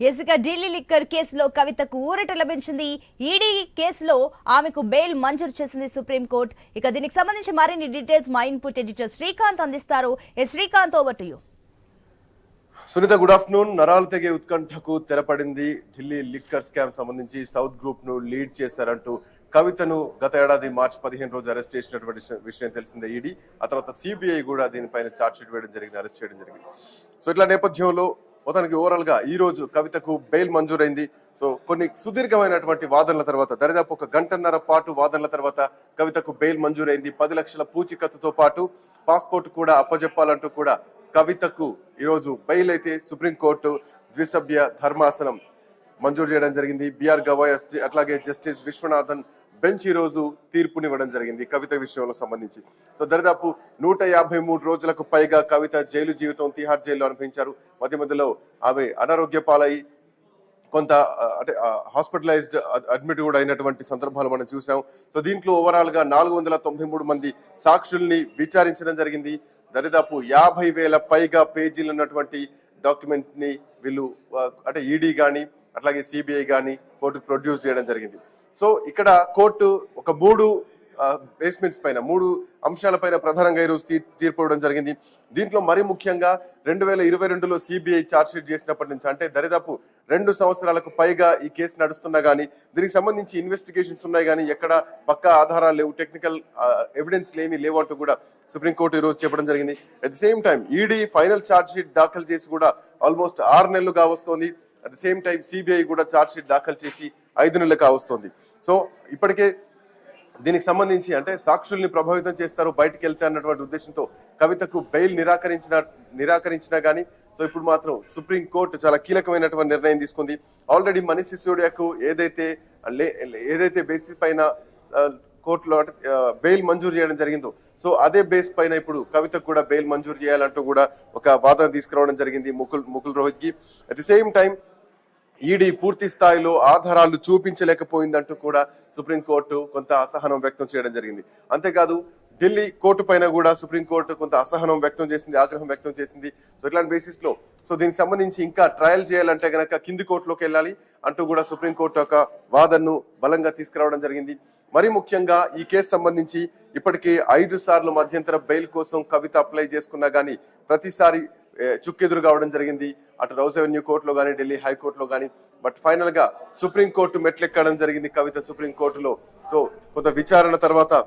ఇసుక ఢిల్లీ లిక్కర్ కేసులో కవితకు ఊరట లభించింది. ఈడీ కేసులో ఆమెకు బెయిల్ మంజూరు చేసింది సుప్రీంకోర్టు ఇక దీనికి సంబంధించి మరిన్ని డీటెయిల్స్ మా ఇన్పుట్ ఎడిటర్ శ్రీకాంత్ అందిస్తారు. S Srikanth over to you Sunitha good afternoon నరాలు తెగే ఉత్కంఠకు తెరపడింది ఢిల్లీ లిక్కర్ స్కామ్ సంబంధించి సౌత్ గ్రూప్ను లీడ్ చేశారంటూ కవితను గత ఏడాది మార్చి పదిహేను రోజు అరెస్ట్ చేసినటువంటి విషయం- తెలిసిందే ఈడీ. ఆ తర్వాత సిబిఐ కూడా దీనిపైన ఛార్జ్ షీట్ వేయడం జరిగింది అరెస్ట్ చేయడం జరిగింది. సో ఇట్లా నేపథ్యంలో మొత్తానికి ఓవరాల్గా ఈ రోజు కవితకు బెయిల్ మంజూరైంది. సో కొన్ని సుదీర్ఘమైనటువంటి వాదనల తర్వాత దరిదాపు ఒక గంటన్నర పాటు వాదనల తర్వాత కవితకు బెయిల్ మంజూరైంది. పది లక్షల పూచికత్తుతో పాటు పాస్పోర్ట్ కూడా అప్పజెప్పాలంటూ కూడా కవితకు ఈరోజు బెయిల్ అయితే సుప్రీంకోర్టు ద్విసభ్య ధర్మాసనం మంజూరు చేయడం జరిగింది. బిఆర్ గవాయ్ అట్లాగే జస్టిస్ విశ్వనాథన్ బెంచ్ ఈ రోజు తీర్పునివ్వడం జరిగింది కవిత విషయంలో సంబంధించి. సో దరిదాపు నూట యాభై మూడు రోజులకు పైగా కవిత జైలు జీవితం తిహార్ జైల్లో అనిపించారు మధ్య మధ్యలో ఆమె అనారోగ్య పాలై కొంత అంటే హాస్పిటలైజ్డ్ అడ్మిట్ కూడా అయినటువంటి సందర్భాలు మనం చూసాం సో దీంట్లో ఓవరాల్గా నాలుగు వందల తొంభై మూడు మంది సాక్షుల్ని విచారించడం జరిగింది. దరిదాపు యాభై వేల పైగా పేజీలు ఉన్నటువంటి డాక్యుమెంట్ని వీళ్ళు అంటే ఈడీ గాని అట్లాగే సిబిఐ గాని కోర్టుకు ప్రొడ్యూస్ చేయడం జరిగింది. సో ఇక్కడ కోర్టు ఒక మూడు బేస్మెంట్స్ పైన మూడు అంశాలపైన ప్రధానంగా ఈరోజు తీ- తీర్పు ఇవ్వడం జరిగింది. దీంట్లో మరి ముఖ్యంగా రెండు వేల ఇరవై రెండులో సిబిఐ ఛార్జ్షీట్ చేసినప్పటి నుంచి అంటే దరిదాపు రెండు సంవత్సరాలకు పైగా ఈ కేసు నడుస్తున్నా కానీ దీనికి సంబంధించి ఇన్వెస్టిగేషన్స్ ఉన్నాయి కానీ ఎక్కడ పక్క ఆధారాలు లేవు టెక్నికల్ ఎవిడెన్స్ ఏమీ లేవు అంటూ కూడా సుప్రీంకోర్టు ఈ రోజు చెప్పడం జరిగింది. At the same time ED final chargesheet దాఖలు చేసి కూడా ఆల్మోస్ట్ ఆరు నెలలుగా వస్తోంది. At the same time CBI కూడా ఛార్జ్షీట్ దాఖలు చేసి ఐదు నెలలు వస్తుంది సో ఇప్పటికే దీనికి సంబంధించి అంటే సాక్షుల్ని ప్రభావితం చేస్తారు బయటకు వెళ్తే అన్నటువంటి ఉద్దేశంతో కవితకు బెయిల్ నిరాకరించిన నిరాకరించినా కానీ సో ఇప్పుడు మాత్రం సుప్రీం కోర్టు చాలా కీలకమైనటువంటి నిర్ణయం తీసుకుంది. ఆల్రెడీ మనీష్ సిసోడియాకు ఏదైతే లే- ఏదైతే బేసిస్ పైన కోర్టులో బెయిల్ మంజూరు చేయడం జరిగిందో సో అదే బేస్ పైన ఇప్పుడు కవితకు కూడా బెయిల్ మంజూరు చేయాలంటూ కూడా ఒక వాదన తీసుకురావడం జరిగింది Mukul Mukul రోహిత్కి at the same time ED పూర్తి స్థాయిలో ఆధారాలు చూపించలేకపోయిందంటూ కూడా సుప్రీంకోర్టు కొంత అసహనం వ్యక్తం చేయడం జరిగింది. అంతేకాదు ఢిల్లీ కోర్టు పైన కూడా సుప్రీంకోర్టు కొంత అసహనం వ్యక్తం చేసింది ఆగ్రహం వ్యక్తం చేసింది. సో ఇట్లాంటి బేసిస్లో సో దీనికి సంబంధించి ఇంకా ట్రయల్ చేయాలంటే గనక కింది కోర్టులోకి వెళ్ళాలి అంటూ కూడా సుప్రీంకోర్టు యొక్క వాదనను బలంగా తీసుకురావడం జరిగింది. మరి ముఖ్యంగా ఈ కేసు సంబంధించి ఇప్పటికే ఐదు సార్లు మధ్యంతర బెయిల్ కోసం కవిత అప్లై చేసుకున్నా గానీ ప్రతిసారి చుక్కెదురు కావడం జరిగింది. అటు రౌస్ అవెన్యూ కోర్టులో కానీ ఢిల్లీ హైకోర్టులో కానీ బట్ ఫైనల్గా సుప్రీంకోర్టు మెట్లెక్కడం జరిగింది కవిత సుప్రీంకోర్టులో సో కొంత విచారణ తర్వాత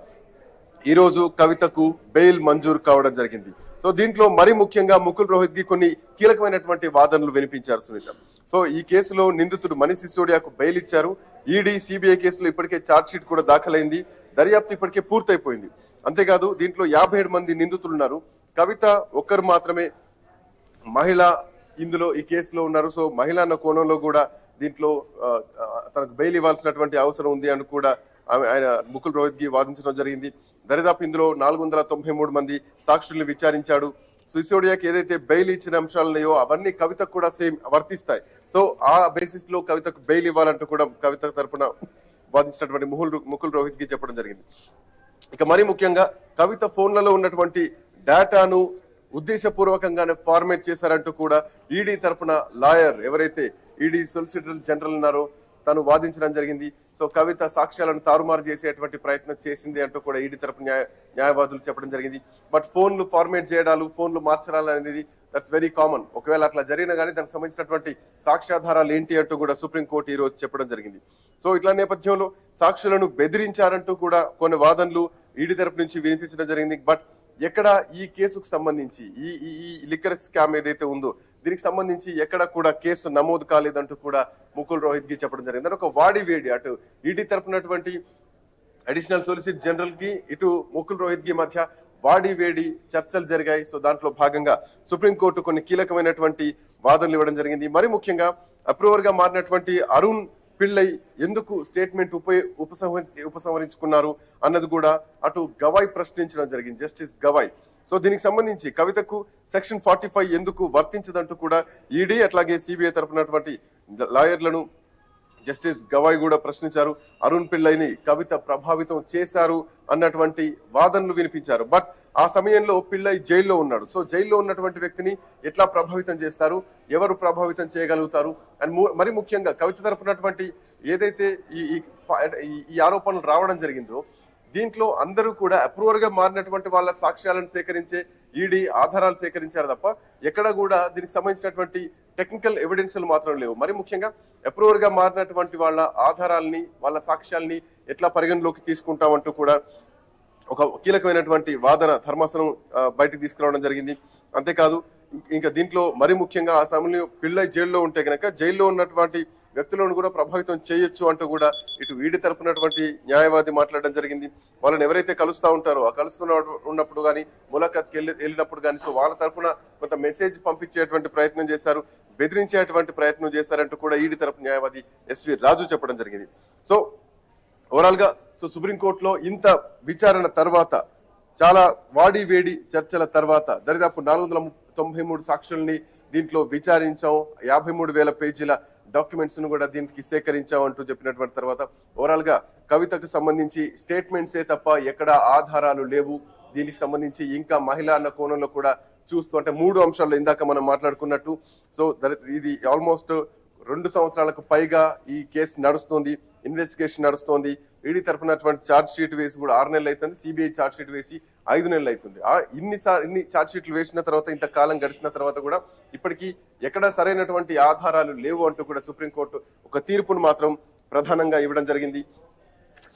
ఈ రోజు కవితకు బెయిల్ మంజూరు కావడం జరిగింది. సో దీంట్లో మరి ముఖ్యంగా ముకుల్ రోహిత్కి కొన్ని కీలకమైనటువంటి వాదనలు వినిపించారు సునీత. సో ఈ కేసులో నిందితుడు మణి సిసోడియాకు బెయిల్ ఇచ్చారు. ఈడీ సిబిఐ కేసులో ఇప్పటికే ఛార్జ్ షీట్ కూడా దాఖలైంది. దర్యాప్తు ఇప్పటికే పూర్తయిపోయింది. అంతేకాదు దీంట్లో యాభై ఏడు మంది నిందితులు ఉన్నారు కవిత ఒక్కరు మాత్రమే మహిళ ఇందులో ఈ కేసులో ఉన్నారు. సో మహిళ అన్న కోణంలో కూడా దీంట్లో తనకు బెయిల్ ఇవ్వాల్సినటువంటి అవసరం ఉంది అని కూడా ఆమె ఆయన ముకుల్ రోహిత్కి వాదించడం జరిగింది. దరిదాపు ఇందులో నాలుగు వందల తొంభై మూడు మంది సాక్షుల్ని విచారించాడు. సిసోడియాకి ఏదైతే బెయిల్ ఇచ్చిన అంశాలు ఉన్నాయో అవన్నీ కవితకు కూడా సేమ్ వర్తిస్తాయి. సో ఆ బేసిస్లో కవితకు బెయిల్ ఇవ్వాలంటూ కూడా కవిత తరపున వాదించినటువంటి ముహుల్ ముకుల్ రోహిత్కి చెప్పడం జరిగింది. ఇక మరీ ముఖ్యంగా కవిత ఫోన్లలో ఉన్నటువంటి డేటాను ఉద్దేశపూర్వకంగానే ఫార్మేట్ చేశారంటూ కూడా ఈడీ తరపున లాయర్ ఎవరైతే ఈడీ సొలిసిటర్ జనరల్ ఉన్నారో తను వాదించడం జరిగింది. సో కవిత సాక్ష్యాలను తారుమారు చేసేటువంటి ప్రయత్నం చేసింది అంటూ కూడా ఈడీ తరపు న్యాయ న్యాయవాదులు చెప్పడం జరిగింది. బట్ ఫోన్లు ఫార్మేట్ చేయడాలు ఫోన్లు మార్చడాలు అనేది దట్స్ వెరీ కామన్ ఒకవేళ అట్లా జరిగినా కానీ దానికి సంబంధించినటువంటి సాక్ష్యాధారాలు ఏంటి అంటూ కూడా సుప్రీంకోర్టు ఈ రోజు చెప్పడం జరిగింది. సో ఇట్లా నేపథ్యంలో సాక్షులను బెదిరించారంటూ కూడా కొన్ని వాదనలు ఈడీ తరపు నుంచి వినిపించడం జరిగింది. బట్ ఎక్కడ ఈ కేసుకు సంబంధించి ఈ ఈ లిక్కర్ స్కామ్ ఏదైతే ఉందో దీనికి సంబంధించి ఎక్కడ కూడా కేసు నమోదు కాలేదంటూ కూడా ముకుల్ రోహిత్కి చెప్పడం జరిగింది. ఒక వాడి వేడి అటు ఈడీ తరపునటువంటి అడిషనల్ సొలిసిటర్ జనరల్కి ఇటు ముకుల్ రోహిత్కి మధ్య వాడి వేడి చర్చలు జరిగాయి. సో దాంట్లో భాగంగా సుప్రీంకోర్టు కొన్ని కీలకమైనటువంటి వాదనలు ఇవ్వడం జరిగింది. మరి ముఖ్యంగా అప్రూవర్గా మారినటువంటి అరుణ్ పిళ్ళై ఎందుకు స్టేట్మెంట్ ఉప ఉపసంహరి ఉపసంహరించుకున్నారు అన్నది కూడా అటు గవాయ్ ప్రశ్నించడం జరిగింది జస్టిస్ గవాయ్. సో దీనికి సంబంధించి కవితకు సెక్షన్ ఫార్టీ ఫైవ్ ఎందుకు వర్తించదంటూ కూడా ఈడీ అట్లాగే సిబిఐ తరపునటువంటి లాయర్లను జస్టిస్ గవాయ్ కూడా ప్రశ్నించారు అరుణ్ పిల్లైని కవిత ప్రభావితం చేశారు అన్నటువంటి వాదనలు వినిపించారు. బట్ ఆ సమయంలో పిల్లై జైల్లో ఉన్నాడు. సో జైల్లో ఉన్నటువంటి వ్యక్తిని ఎట్లా ప్రభావితం చేస్తారు? ఎవరు ప్రభావితం చేయగలుగుతారు? అండ్ ము- మరి ముఖ్యంగా కవిత తరపునటువంటి ఏదైతే ఈ ఈ ఈ- ఈ ఆరోపణలు రావడం జరిగిందో దీంట్లో అందరూ కూడా అప్రూవర్గా మారినటువంటి వాళ్ళ సాక్ష్యాలను సేకరించే ఈడీ ఆధారాలు సేకరించారు తప్ప ఎక్కడ కూడా దీనికి సంబంధించినటువంటి టెక్నికల్ ఎవిడెన్స్లు మాత్రం లేవు. మరి ముఖ్యంగా అప్రూవర్గా మారినటువంటి వాళ్ళ ఆధారాల్ని వాళ్ళ సాక్ష్యాల్ని ఎట్లా పరిగణలోకి తీసుకుంటామంటూ కూడా ఒక కీలకమైనటువంటి వాదన ధర్మాసనం బయటకు తీసుకురావడం జరిగింది. అంతేకాదు ఇంకా దీంట్లో మరి ముఖ్యంగా ఆ సమయంలో పిల్ల జైల్లో ఉంటే గనక జైల్లో ఉన్నటువంటి వ్యక్తులను కూడా ప్రభావితం చేయొచ్చు అంటూ కూడా ఇటు వీడి తరపునటువంటి న్యాయవాది మాట్లాడడం జరిగింది. వాళ్ళని ఎవరైతే కలుస్తూ ఉంటారో ఆ కలుస్తున్న ఉన్నప్పుడు కానీ ములాఖత్కి వెళ్ళి వెళ్ళినప్పుడు కానీ సో వాళ్ళ తరపున కొంత మెసేజ్ పంపించేటువంటి ప్రయత్నం చేశారు. బెదిరించేటువంటి ప్రయత్నం చేశారంటూ కూడా ఈడి తరపు న్యాయవాది ఎస్వి రాజు చెప్పడం జరిగింది. సో ఓవరాల్గా సో సుప్రీంకోర్టులో ఇంత విచారణ తర్వాత చాలా వాడి వేడి చర్చల తర్వాత దరిదాపు నాలుగు వందల తొంభై మూడు సాక్షుల్ని దీంట్లో విచారించాం యాభై మూడు వేల పేజీల డాక్యుమెంట్స్ను కూడా దీనికి సేకరించాం అంటూ చెప్పినటువంటి తర్వాత ఓవరాల్గా కవితకు సంబంధించి స్టేట్మెంట్సే తప్ప ఎక్కడ ఆధారాలు లేవు. దీనికి సంబంధించి ఇంకా మహిళ అన్న కోణంలో కూడా చూస్తూ అంటే మూడు అంశాల్లో ఇందాక మనం మాట్లాడుకున్నట్టు. సో ఇది ఆల్మోస్ట్ రెండు సంవత్సరాలకు పైగా ఈ కేసు నడుస్తుంది ఇన్వెస్టిగేషన్ నడుస్తోంది. ఈడీ తరపునటువంటి ఛార్జ్ షీట్ వేసి కూడా ఆరు నెలలు అవుతుంది సిబిఐ ఛార్జ్ షీట్ వేసి ఐదు నెలలు అవుతుంది ఆ ఇన్ని ఇన్ని ఛార్జ్ షీట్లు వేసిన తర్వాత ఇంత కాలం గడిచిన తర్వాత కూడా ఇప్పటికీ ఎక్కడ సరైనటువంటి ఆధారాలు లేవు అంటూ కూడా సుప్రీంకోర్టు ఒక తీర్పును మాత్రం ప్రధానంగా ఇవ్వడం జరిగింది.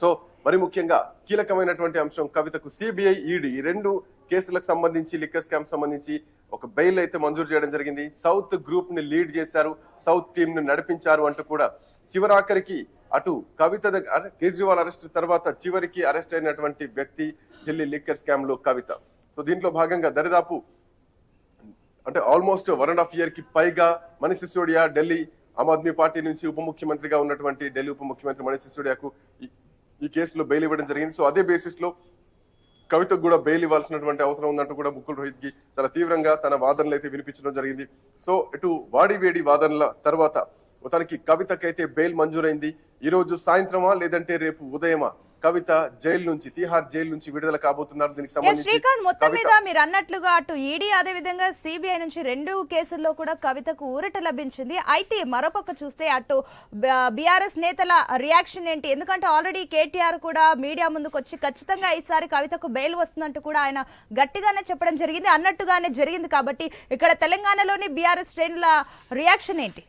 సో మరి ముఖ్యంగా కీలకమైనటువంటి అంశం కవితకు సిబిఐ ఈడీ రెండు కేసులకు సంబంధించి లిక్కర్ స్కామ్ సంబంధించి ఒక బెయిల్ అయితే మంజూరు చేయడం జరిగింది. సౌత్ గ్రూప్ని లీడ్ చేశారు. సౌత్ టీమ్ని నడిపించారు అంటూ కూడా చివరాఖరికి అటు కవిత కేజ్రీవాల్ అరెస్ట్ తర్వాత చివరికి అరెస్ట్ అయినటువంటి వ్యక్తి ఢిల్లీ లిక్కర్ స్కామ్లో కవిత. సో దీంట్లో భాగంగా దరిదాపు అంటే ఆల్మోస్ట్ వన్ అండ్ హాఫ్ ఇయర్కి పైగా మనీష్ సిసోడియా ఢిల్లీ ఆమ్ ఆద్మీ పార్టీ నుంచి ఉప ముఖ్యమంత్రిగా ఉన్నటువంటి ఢిల్లీ ఉప ముఖ్యమంత్రి మనీష్ సిసోడియాకు ఈ- ఈ కేసులో బెయిల్ ఇవ్వడం జరిగింది. సో అదే బేసిస్లో కవితకు కూడా బెయిల్ ఇవ్వాల్సినటువంటి అవసరం ఉందంటూ కూడా ముకుల్ రోహిత్కి చాలా తీవ్రంగా తన వాదనలు అయితే వినిపించడం జరిగింది. సో ఇటు వాడి వేడి వాదనల తర్వాత తనకి కవితకైతే బెయిల్ మంజూరైంది. ఈ రోజు సాయంత్రమా లేదంటే రేపు ఉదయమా? కవిత జైలు నుంచి తిహార్ జైలు నుంచి విడుదల కాబోతున్నారు. దీనికి సంబంధించి శ్రీకాంత్ మొత్తం మీద మీరు అన్నట్లుగా అటు ఈడీ అదే విధంగా సిబిఐ నుంచి రెండు కేసుల్లో కూడా కవితకు ఊరట లభించింది. అయితే మరోపక్క చూస్తే అటు బీఆర్ఎస్ నేతల రియాక్షన్ ఏంటి? ఎందుకంటే ఆల్రెడీ కేటీఆర్ కూడా మీడియా ముందుకు వచ్చి ఖచ్చితంగా ఈసారి కవితకు బెయిల్ వస్తుందంటూ కూడా ఆయన గట్టిగానే చెప్పడం జరిగింది. అన్నట్టుగానే జరిగింది కాబట్టి ఇక్కడ తెలంగాణలోని బీఆర్ఎస్ శ్రేణుల రియాక్షన్ ఏంటి?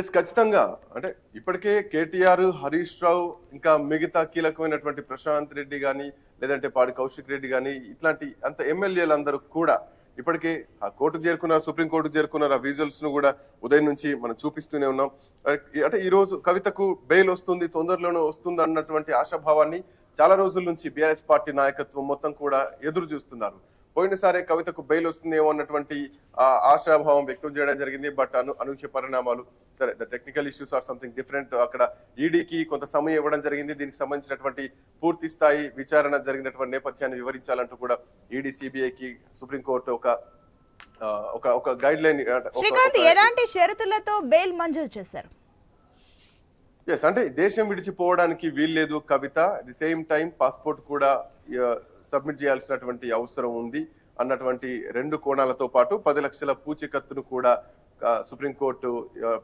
ఎస్ ఖచ్చితంగా. అంటే ఇప్పటికే కేటీఆర్ హరీష్ రావు ఇంకా మిగతా కీలకమైనటువంటి ప్రశాంత్ రెడ్డి కానీ లేదంటే పాడి కౌశిక్ రెడ్డి కానీ ఇట్లాంటి అంత ఎమ్మెల్యేలందరూ కూడా ఇప్పటికే ఆ కోర్టుకు చేరుకున్నారు సుప్రీంకోర్టుకు చేరుకున్నారు ఆ విజువల్స్ను కూడా ఉదయం నుంచి మనం చూపిస్తూనే ఉన్నాం. అంటే ఈ రోజు కవితకు బెయిల్ వస్తుంది తొందరలోనే వస్తుంది అన్నటువంటి ఆశాభావాన్ని చాలా రోజుల నుంచి బీఆర్ఎస్ పార్టీ నాయకత్వం మొత్తం కూడా ఎదురు చూస్తున్నారు. పోయినసారి కవితకు బెయిల్ వస్తుందేమో అన్నటువంటి ఆశాభావం వ్యక్తం చేయడం జరిగింది. బట్ అను అనూహ్య పరిణామాలు సరే the technical issues or something different అక్కడ ఈడీకి కొంత సమయం ఇవ్వడం జరిగింది. దీనికి సంబంధించినటువంటి పూర్తి స్థాయి విచారణ జరిగినటువంటి నేపథ్యాన్ని వివరించాలంటూ కూడా ఈడీ సిబిఐకి సుప్రీంకోర్టు ఒక ఒక ఒక గైడ్ లైన్ శ్రీకాంత్ ఎలాంటి షరతులతో బెయిల్ మంజూరు చేశారు? ఎస్ అంటే దేశం విడిచిపోవడానికి వీల్లేదు. Kavitha the same time passport కూడా సబ్మిట్ చేయాల్సినటువంటి అవసరం ఉంది. అన్నటువంటి రెండు కోణాలతో పాటు పది లక్షల పూచీకత్తును కూడా సుప్రీంకోర్టు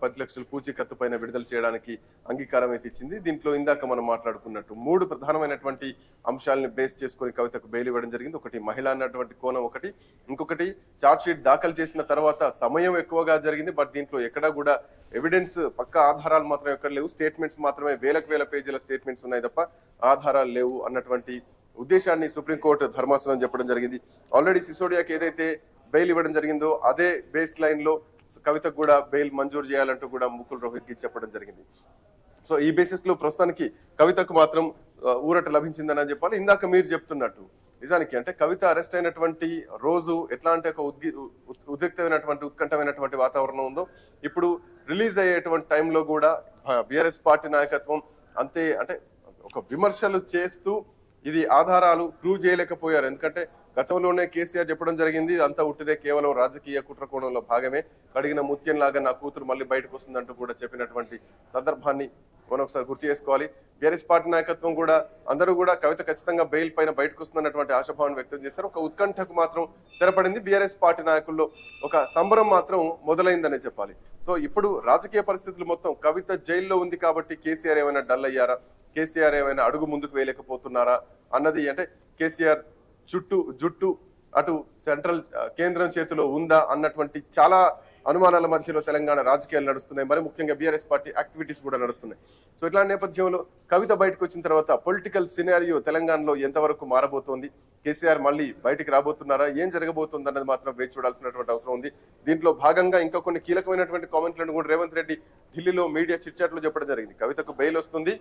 పది లక్షల పూచీకత్తు పైన విడుదల చేయడానికి అంగీకారం అయితే ఇచ్చింది. దీంట్లో ఇందాక మనం మాట్లాడుకున్నట్టు మూడు ప్రధానమైనటువంటి అంశాలను బేస్ చేసుకుని కవితకు బెయిల్ ఇవ్వడం జరిగింది. ఒకటి మహిళ అన్నటువంటి కోణం ఒకటి. ఇంకొకటి చార్జ్షీట్ దాఖలు చేసిన తర్వాత సమయం ఎక్కువగా జరిగింది. బట్ దీంట్లో ఎక్కడా కూడా ఎవిడెన్స్ పక్క ఆధారాలు మాత్రం ఎక్కడ లేవు. స్టేట్మెంట్స్ మాత్రమే వేలకు వేల పేజీల స్టేట్మెంట్స్ ఉన్నాయి తప్ప ఆధారాలు లేవు అన్నటువంటి ఉద్దేశాన్ని సుప్రీంకోర్టు ధర్మాసనం చెప్పడం జరిగింది. ఆల్రెడీ సిసోడియాకి ఏదైతే బెయిల్ ఇవ్వడం జరిగిందో అదే బేస్ లైన్లో కవితకు కూడా బెయిల్ మంజూరు చేయాలంటూ కూడా ముకుల్ రోహిత్కి చెప్పడం జరిగింది. సో ఈ బేసిస్లో ప్రస్తుతానికి కవితకు మాత్రం ఊరట లభించిందని చెప్పాలి. ఇందాక మీరు చెప్తున్నట్టు నిజానికి అంటే కవిత అరెస్ట్ అయినటువంటి రోజు ఎట్లాంటి ఒక ఉద్గి ఉద్రిక్తమైనటువంటి ఉత్కంఠమైనటువంటి వాతావరణం ఉందో ఇప్పుడు రిలీజ్ అయ్యేటువంటి టైంలో కూడా బిఆర్ఎస్ పార్టీ నాయకత్వం అంతే అంటే ఒక విమర్శలు చేస్తూ ఇది ఆధారాలు ప్రూవ్ చేయలేకపోయారు. ఎందుకంటే గతంలోనే కేసీఆర్ చెప్పడం జరిగింది అంతా ఉట్టిదే కేవలం రాజకీయ కుట్ర కోణంలో భాగమే. కడిగిన ముత్యం లాగా నా కూతురు మళ్ళీ బయటకు వస్తుందంటూ కూడా చెప్పినటువంటి సందర్భాన్ని మనం ఒకసారి గుర్తు చేసుకోవాలి. బీఆర్ఎస్ పార్టీ నాయకత్వం కూడా అందరూ కూడా కవిత ఖచ్చితంగా బెయిల్ పైన బయటకు వస్తుందన్నటువంటి ఆశాభావం వ్యక్తం చేశారు. ఒక ఉత్కంఠకు మాత్రం తెరపడింది బీఆర్ఎస్ పార్టీ నాయకుల్లో ఒక సంబరం మాత్రం మొదలైందనే చెప్పాలి. సో ఇప్పుడు రాజకీయ పరిస్థితులు మొత్తం కవిత జైల్లో ఉంది కాబట్టి కేసీఆర్ ఏమైనా డల్ అయ్యారా? కేసీఆర్ ఏమైనా అడుగు ముందుకు వేయలేకపోతున్నారా? అన్నది అంటే కేసీఆర్ చుట్టూ జుట్టు అటు సెంట్రల్ కేంద్రం చేతిలో ఉందా అన్నటువంటి చాలా అనుమానాల మధ్యలో తెలంగాణ రాజకీయాలు నడుస్తున్నాయి. మరి ముఖ్యంగా బీఆర్ఎస్ పార్టీ యాక్టివిటీస్ కూడా నడుస్తున్నాయి. సో ఇట్లాంటి నేపథ్యంలో కవిత బయటకు వచ్చిన తర్వాత పొలిటికల్ సినారియో తెలంగాణలో ఎంతవరకు మారబోతోంది? కేసీఆర్ మళ్ళీ బయటికి రాబోతున్నారా? ఏం జరగబోతుంది అన్నది మాత్రం వేచి చూడాల్సినటువంటి అవసరం ఉంది. దీంట్లో భాగంగా ఇంకా కొన్ని కీలకమైనటువంటి కామెంట్లను కూడా రేవంత్ రెడ్డి ఢిల్లీలో మీడియా చిట్చాట్లు చెప్పడం జరిగింది. కవితకు బెయిల్ వస్తుంది.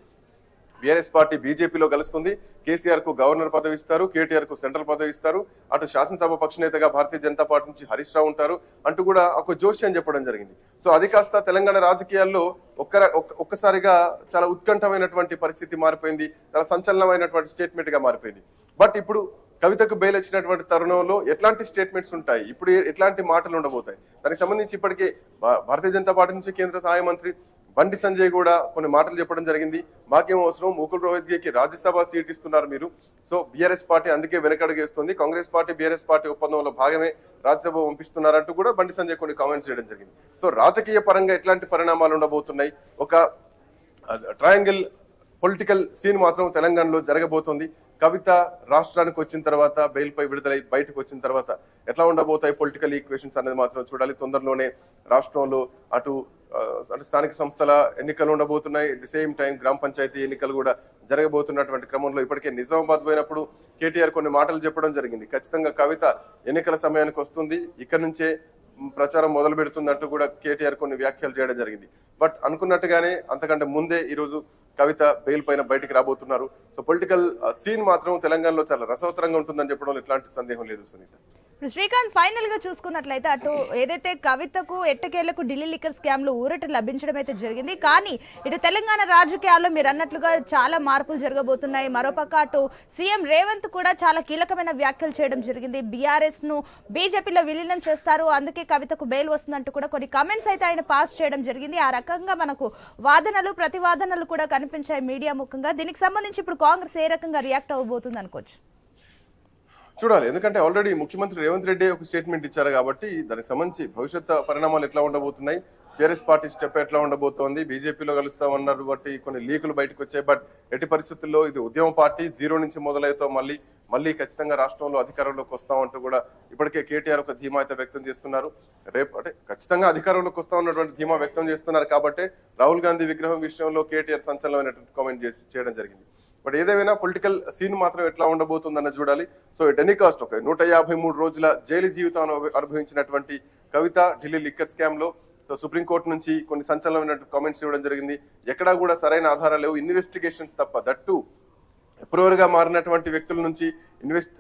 బీఆర్ఎస్ పార్టీ బీజేపీలో కలుస్తుంది. కేసీఆర్కు గవర్నర్ పదవి ఇస్తారు. కేటీఆర్కు సెంట్రల్ పదవి ఇస్తారు. అటు శాసనసభ పక్ష నేతగా భారతీయ జనతా పార్టీ నుంచి హరీష్ రావు ఉంటారు. అంటూ కూడా ఒక జోష్యం చెప్పడం జరిగింది. సో అది కాస్త తెలంగాణ రాజకీయాల్లో ఒక్క ఒక్క- ఒక్కసారిగా చాలా ఉత్కంఠమైనటువంటి పరిస్థితి మారిపోయింది. చాలా సంచలనమైనటువంటి స్టేట్మెంట్గా మారిపోయింది. బట్ ఇప్పుడు కవితకు బెయిల్ వచ్చినటువంటి తరుణంలో ఎట్లాంటి స్టేట్మెంట్స్ ఉంటాయి? ఇప్పుడు ఎట్లాంటి మాటలు ఉండబోతాయి? దానికి సంబంధించి ఇప్పటికే భారతీయ జనతా పార్టీ నుంచి కేంద్ర సహాయ మంత్రి బండి సంజయ్ కూడా కొన్ని మాటలు చెప్పడం జరిగింది. మాకేం అవసరం? ముకుల్ రోహిత్కి రాజ్యసభ సీట్ ఇస్తున్నారు మీరు. సో బీఆర్ఎస్ పార్టీ అందుకే వెనకడుగేస్తుంది. కాంగ్రెస్ పార్టీ బీఆర్ఎస్ పార్టీ ఒప్పందంలో భాగమే రాజ్యసభ పంపిస్తున్నారంటూ కూడా బండి సంజయ్ కొన్ని కామెంట్స్ చేయడం జరిగింది. సో రాజకీయ పరంగా ఎట్లాంటి పరిణామాలు ఉండబోతున్నాయి? ఒక ట్రయాంగిల్ పొలిటికల్ సీన్ మాత్రం తెలంగాణలో జరగబోతుంది. కవిత రాష్ట్రానికి వచ్చిన తర్వాత బెయిల్పై విడుదలై బయటకు వచ్చిన తర్వాత ఎట్లా ఉండబోతాయి పొలిటికల్ ఈక్వేషన్స్ అనేది మాత్రం చూడాలి. తొందరలోనే రాష్ట్రంలో అటు అంటే స్థానిక సంస్థల ఎన్నికలు ఉండబోతున్నాయి. అట్ ది సేమ్ టైం గ్రామ పంచాయతీ ఎన్నికలు కూడా జరగబోతున్నటువంటి క్రమంలో ఇప్పటికే నిజామాబాద్ పోయినప్పుడు కేటీఆర్ కొన్ని మాటలు చెప్పడం జరిగింది. ఖచ్చితంగా కవిత ఎన్నికల సమయానికి వస్తుంది. ఇక్కడ నుంచే ప్రచారం మొదలు పెడుతుందంటూ కూడా కేటీఆర్ కొన్ని వ్యాఖ్యలు చేయడం జరిగింది. బట్ అనుకున్నట్టుగానే అంతకంటే ముందే ఈరోజు కవిత బెయిల్ పైన బయటికి రాబోతున్నారు. సో పొలిటికల్ సీన్ మాత్రం తెలంగాణలో చాలా రసవతరంగా ఉంటుందని చెప్పడంలో ఎట్లాంటి సందేహం లేదు సునీత. ఇప్పుడు శ్రీకాంత్ ఫైనల్గా చూసుకున్నట్లయితే అటు ఏదైతే కవితకు ఎట్టకేళ్ళకు ఢిల్లీ లిక్కర్ స్కామ్లో ఊరట లభించడం అయితే జరిగింది. కానీ ఇటు తెలంగాణ రాజకీయాల్లో మీరు అన్నట్లుగా చాలా మార్పులు జరగబోతున్నాయి. మరోపక్క అటు సీఎం రేవంత్ కూడా చాలా కీలకమైన వ్యాఖ్యలు చేయడం జరిగింది. బీఆర్ఎస్ను బీజేపీలో విలీనం చేస్తారు. అందుకే కవితకు బెయిల్ వస్తుందంటూ కూడా కొన్ని కమెంట్స్ అయితే ఆయన పాస్ చేయడం జరిగింది. ఆ రకంగా మనకు వాదనలు ప్రతివాదనలు కూడా కనిపించాయి మీడియా ముఖంగా. దీనికి సంబంధించి ఇప్పుడు కాంగ్రెస్ ఏ రకంగా రియాక్ట్ అవ్వబోతుంది అనుకోవచ్చు? చూడాలి. ఎందుకంటే ఆల్రెడీ ముఖ్యమంత్రి రేవంత్ రెడ్డి ఒక స్టేట్మెంట్ ఇచ్చారు కాబట్టి దానికి సంబంధించి భవిష్యత్ పరిణామాలు ఎట్లా ఉండబోతున్నాయి? టీఆర్ఎస్ పార్టీ స్టెప్ ఎట్లా ఉండబోతోంది? బీజేపీలో కలుస్తామన్నారు బట్టి కొన్ని లీకులు బయటకు వచ్చాయి. బట్ ఎట్టి పరిస్థితుల్లో ఇది ఉద్యమ పార్టీ. జీరో నుంచి మొదలైతో మళ్ళీ. మళ్ళీ ఖచ్చితంగా రాష్ట్రంలో అధికారంలోకి వస్తామంటూ కూడా ఇప్పటికే కేటీఆర్ ఒక ధీమా అయితే వ్యక్తం చేస్తున్నారు. రేపు అంటే ఖచ్చితంగా అధికారంలోకి వస్తా ఉన్నటువంటి ధీమా వ్యక్తం చేస్తున్నారు కాబట్టి రాహుల్ గాంధీ విగ్రహం విషయంలో కేటీఆర్ సంచలనమైనటువంటి కామెంట్ చేసి చేయడం జరిగింది. బట్ ఏదేమైనా పొలిటికల్ సీన్ మాత్రం ఎట్లా ఉండబోతుందన్న చూడాలి. సో ఎట్ ఎనీ కాస్ట్ ఒక నూట యాభై మూడు రోజుల జైలు జీవితం అనుభవించినటువంటి కవిత ఢిల్లీ లిక్కర్ స్కామ్లో సుప్రీంకోర్టు నుంచి కొన్ని సంచలనమైన కామెంట్స్ ఇవ్వడం జరిగింది. ఎక్కడా కూడా సరైన ఆధారాలు లేవు. ఇన్వెస్టిగేషన్స్ తప్ప దట్టు ఎప్రూవర్గా మారినటువంటి వ్యక్తుల నుంచి ఇన్వెస్ట్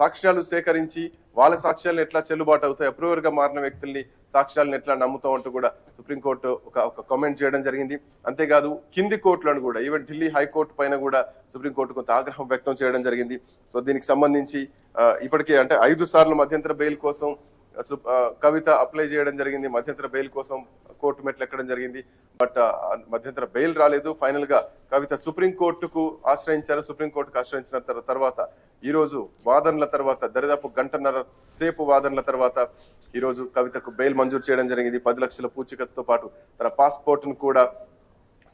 సాక్ష్యాలు సేకరించి వాళ్ళ సాక్ష్యాలను ఎట్లా చెల్లుబాటు అవుతాయి అప్రూవర్గా మారిన వ్యక్తుల్ని సాక్ష్యాలను ఎట్లా నమ్ముతాం అంటూ కూడా సుప్రీంకోర్టు ఒక ఒక కామెంట్ చేయడం జరిగింది. అంతేకాదు కింది కోర్టులను కూడా ఈవెన్ ఢిల్లీ హైకోర్టు పైన కూడా సుప్రీంకోర్టు కొంత ఆగ్రహం వ్యక్తం చేయడం జరిగింది. సో దీనికి సంబంధించి ఇప్పటికే అంటే ఐదు సార్లు మధ్యంతర బెయిల్ కోసం కవిత అప్లై చేయడం జరిగింది. మధ్యంతర బెయిల్ కోసం కోర్టు మెట్లు ఎక్కడం జరిగింది. బట్ మధ్యంతర బెయిల్ రాలేదు. ఫైనల్గా కవిత సుప్రీంకోర్టుకు ఆశ్రయించారు. సుప్రీంకోర్టుకు ఆశ్రయించిన తర్వాత ఈ రోజు వాదనల తర్వాత దరిదాపు గంటన్నర సేపు వాదనల తర్వాత ఈ రోజు కవితకు బెయిల్ మంజూరు చేయడం జరిగింది. పది లక్షల పూచికత్తుతో పాటు తన పాస్పోర్ట్ను కూడా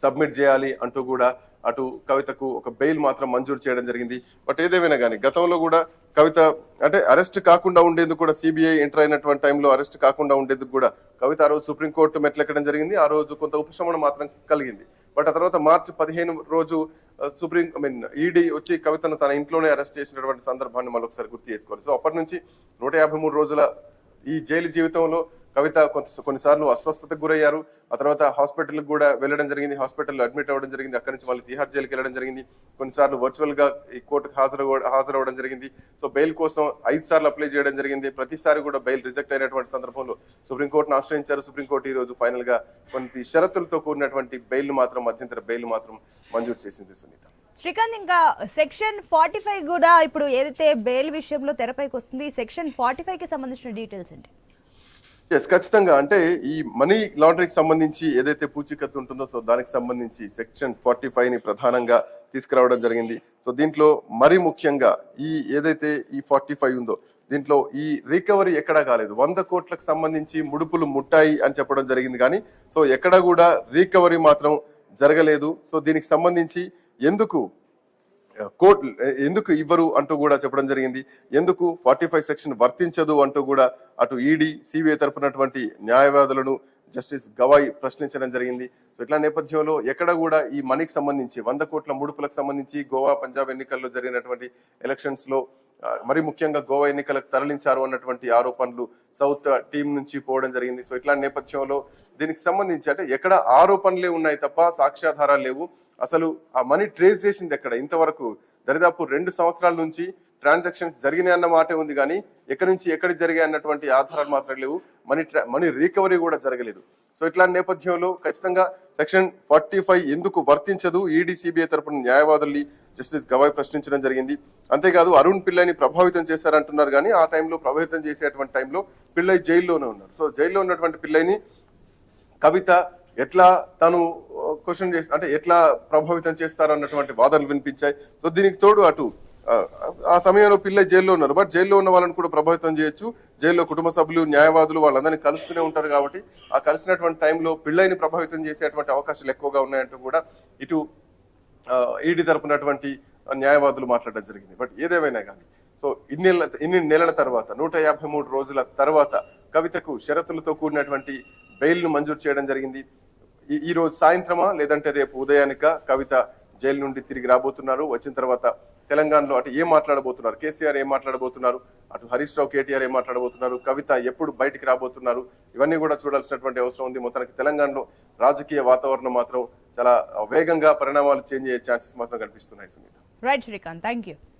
సబ్మిట్ చేయాలి అంటూ కూడా అటు కవితకు ఒక బెయిల్ మాత్రం మంజూరు చేయడం జరిగింది. బట్ ఏదేమైనా కానీ గతంలో కూడా కవిత అంటే అరెస్ట్ కాకుండా ఉండేందుకు కూడా సిబిఐ ఎంటర్ అయినటువంటి టైంలో అరెస్ట్ కాకుండా ఉండేందుకు కూడా కవిత ఆ రోజు సుప్రీంకోర్టు మెట్లెక్కడం జరిగింది. ఆ రోజు కొంత ఉపశమనం మాత్రం కలిగింది. బట్ ఆ తర్వాత మార్చి పదిహేను రోజు సుప్రీం ఐ మీన్ ఈడీ వచ్చి కవితను తన ఇంట్లోనే అరెస్ట్ చేసినటువంటి సందర్భాన్ని మళ్ళీ ఒకసారి గుర్తు చేసుకోవాలి. సో అప్పటి నుంచి నూట యాభై మూడు రోజుల ఈ జైలు జీవితంలో కవిత కొంత కొన్నిసార్లు అస్వస్థతకు గురయ్యారు. ఆ తర్వాత హాస్పిటల్కి కూడా వెళ్ళడం జరిగింది. హాస్పిటల్లో అడ్మిట్ అవ్వడం జరిగింది. అక్కడి నుంచి వాళ్ళు తిహార్ జైలుకి వెళ్ళడం జరిగింది. కొన్నిసార్లు వర్చువల్గా ఈ కోర్టుకు హాజరు హాజరవ్వడం జరిగింది. సో బెయిల్ కోసం ఐదు సార్లు అప్లై చేయడం జరిగింది. ప్రతిసారి కూడా బెయిల్ రిజెక్ట్ అయినటువంటి సందర్భంలో సుప్రీంకోర్టును ఆశ్రయించారు. సుప్రీంకోర్టు ఈ రోజు ఫైనల్గా కొన్ని షరతులతో కూడినటువంటి బెయిల్ మాత్రం మధ్యంతర బెయిల్ మాత్రం మంజూరు చేసింది సునీత. శ్రీకాంత్ ఇంకా సెక్షన్ ఫార్టీ ఫైవ్ కూడా ఇప్పుడు ఏదైతే బెయిల్ విషయంలో తెరపైకి వస్తుంది సెక్షన్ ఫార్టీ ఫైవ్కి సంబంధించిన డీటెయిల్స్ ఏంటి? ఎస్ ఖచ్చితంగా. అంటే ఈ మనీ లాండరింగ్ సంబంధించి ఏదైతే పూచీకత్తు ఉంటుందో సో దానికి సంబంధించి సెక్షన్ ఫార్టీ ఫైవ్ని ప్రధానంగా తీసుకురావడం జరిగింది. సో దీంట్లో మరీ ముఖ్యంగా ఈ ఏదైతే ఈ ఫార్టీ ఫైవ్ ఉందో దీంట్లో ఈ రికవరీ ఎక్కడా కాలేదు. వంద కోట్లకు సంబంధించి ముడుపులు ముట్టాయి అని చెప్పడం జరిగింది కానీ సో ఎక్కడ కూడా రికవరీ మాత్రం జరగలేదు. సో దీనికి సంబంధించి ఎందుకు కోర్ట్ ఎందుకు ఇవ్వరు అంటూ కూడా చెప్పడం జరిగింది. ఎందుకు ఫార్టీ ఫైవ్ సెక్షన్ వర్తించదు అంటూ కూడా అటు ఈడీ సిబిఐ తరపునటువంటి న్యాయవాదులను జస్టిస్ గవాయ్ ప్రశ్నించడం జరిగింది. సో ఇట్లా నేపథ్యంలో ఎక్కడ కూడా ఈ మనీకి సంబంధించి వంద కోట్ల ముడుపులకు సంబంధించి గోవా పంజాబ్ ఎన్నికల్లో జరిగినటువంటి ఎలక్షన్స్లో మరి ముఖ్యంగా గోవా ఎన్నికలకు తరలించారు అన్నటువంటి ఆరోపణలు సౌత్ టీం నుంచి పోవడం జరిగింది. సో ఇట్లా నేపథ్యంలో దీనికి సంబంధించి అంటే ఎక్కడ ఆరోపణలే ఉన్నాయి తప్ప సాక్ష్యాధారాలు లేవు. అసలు ఆ మనీ ట్రేస్ చేసింది ఎక్కడ? ఇంతవరకు దరిదాపు రెండు సంవత్సరాల నుంచి ట్రాన్సాక్షన్స్ జరిగినాయి అన్న మాటే ఉంది కానీ ఎక్కడి నుంచి ఎక్కడికి జరిగాయి అన్నటువంటి ఆధారాలు మాత్రం లేవు. మనీ మనీ రికవరీ కూడా జరగలేదు. సో ఇట్లాంటి నేపథ్యంలో ఖచ్చితంగా సెక్షన్ ఫార్టీ ఫైవ్ ఎందుకు వర్తించదు? ఈడీసీబీఐ తరపున న్యాయవాదుల్ని జస్టిస్ గవాయ్ ప్రశ్నించడం జరిగింది. అంతేకాదు అరుణ్ పిల్లైని ప్రభావితం చేశారంటున్నారు కానీ ఆ టైంలో ప్రభావితం చేసేటువంటి టైంలో పిల్లై జైల్లోనే ఉన్నారు. సో జైల్లో ఉన్నటువంటి పిల్లైని కవిత ఎట్లా తను క్వశ్చన్ చేసి అంటే ఎట్లా ప్రభావితం చేస్తారు అన్నటువంటి వాదనలు వినిపించాయి. సో దీనికి తోడు అటు ఆ, సమయంలో పిల్ల జైల్లో ఉన్నారు. బట్ జైల్లో ఉన్న వాళ్ళని కూడా ప్రభావితం చేయొచ్చు. జైల్లో కుటుంబ సభ్యులు న్యాయవాదులు వాళ్ళందరినీ కలుస్తూనే ఉంటారు కాబట్టి ఆ కలిసినటువంటి టైంలో పిల్లల్ని ప్రభావితం చేసేటువంటి అవకాశాలు ఎక్కువగా ఉన్నాయంటూ కూడా ఇటు ఈడీ తరపునటువంటి న్యాయవాదులు మాట్లాడడం జరిగింది. బట్ ఏదేమైనా కానీ సో ఇన్ని ఇన్ని నెలల తర్వాత నూట యాభై మూడు రోజుల తర్వాత కవితకు షరతులతో కూడినటువంటి బెయిల్ను మంజూరు చేయడం జరిగింది. ఈ రోజు సాయంత్రమా లేదంటే రేపు ఉదయానిక కవిత జైలు నుండి తిరిగి రాబోతున్నారు. వచ్చిన తర్వాత తెలంగాణలో అటు ఏం మాట్లాడబోతున్నారు? కేసీఆర్ ఏం మాట్లాడబోతున్నారు? అటు హరీష్ రావు కేటీఆర్ ఏం మాట్లాడబోతున్నారు? కవిత ఎప్పుడు బయటికి రాబోతున్నారు? ఇవన్నీ కూడా చూడాల్సినటువంటి అవసరం ఉంది. మొత్తానికి తెలంగాణలో రాజకీయ వాతావరణం మాత్రం చాలా వేగంగా పరిణామాలు చేంజ్ అయ్యే ఛాన్సెస్ మాత్రం కనిపిస్తున్నాయి Sunitha. Right Srikanth. Thank you